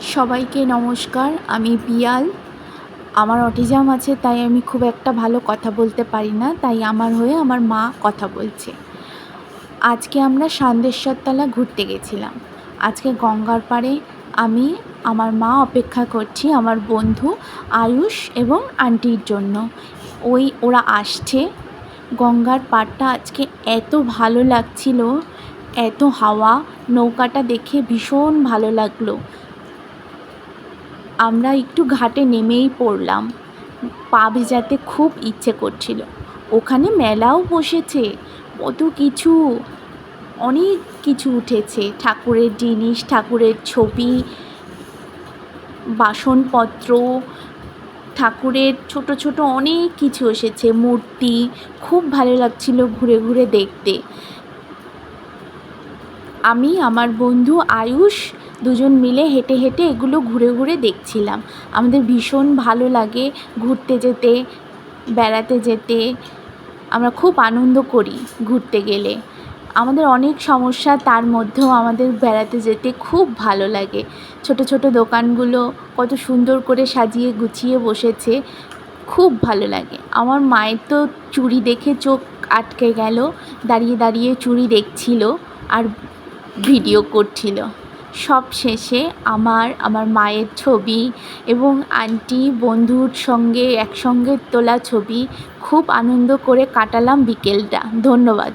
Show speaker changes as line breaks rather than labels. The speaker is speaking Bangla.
সবাইকে নমস্কার, আমি পিয়াল। আমার অটিজম আছে, তাই আমি খুব একটা ভালো কথা বলতে পারি না, তাই আমার হয়ে আমার মা কথা বলছে। আজকে আমরা সান্দেশ্বরতলা ঘুরতে গেছিলাম। আজকে গঙ্গার পাড়ে আমি, আমার মা অপেক্ষা করছি আমার বন্ধু আয়ুষ এবং আন্টির জন্য। ওই, ওরা আসছে। গঙ্গার পাড়টা আজকে এত ভালো লাগছিল, এত হাওয়া, নৌকাটা দেখে ভীষণ ভালো লাগল। আমরা একটু ঘাটে নেমেই পড়লাম। পা ভেজাতে খুব ইচ্ছে করছিল। ওখানে মেলাও বসেছে, কত কিছু, অনেক কিছু উঠেছে। ঠাকুরের জিনিস, ঠাকুরের ছবি, বাসনপত্র, ঠাকুরের ছোট ছোট অনেক কিছু এসেছে, মূর্তি। খুব ভালো লাগছিল ঘুরে ঘুরে দেখতে। আমি, আমার বন্ধু আয়ুষ দুজন মিলে হেঁটে হেঁটে এগুলো ঘুরে ঘুরে দেখছিলাম। আমাদের ভীষণ ভালো লাগে ঘুরতে যেতে, বেড়াতে যেতে। আমরা খুব আনন্দ করি ঘুরতে গেলে। আমাদের অনেক সমস্যা, তার মধ্যেও আমাদের বেড়াতে যেতে খুব ভালো লাগে। ছোট ছোট দোকানগুলো কত সুন্দর করে সাজিয়ে গুছিয়ে বসেছে, খুব ভালো লাগে। আমার মায়ের তো চুড়ি দেখে চোখ আটকে গেল, দাঁড়িয়ে দাঁড়িয়ে চুড়ি দেখছিল আর ভিডিও করছিল। সব শেষে আমার আমার মায়ের ছবি এবং আন্টি, বন্ধুর সঙ্গে একসঙ্গে তোলা ছবি খুব আনন্দ করে কাটালাম বিকেলটা। ধন্যবাদ।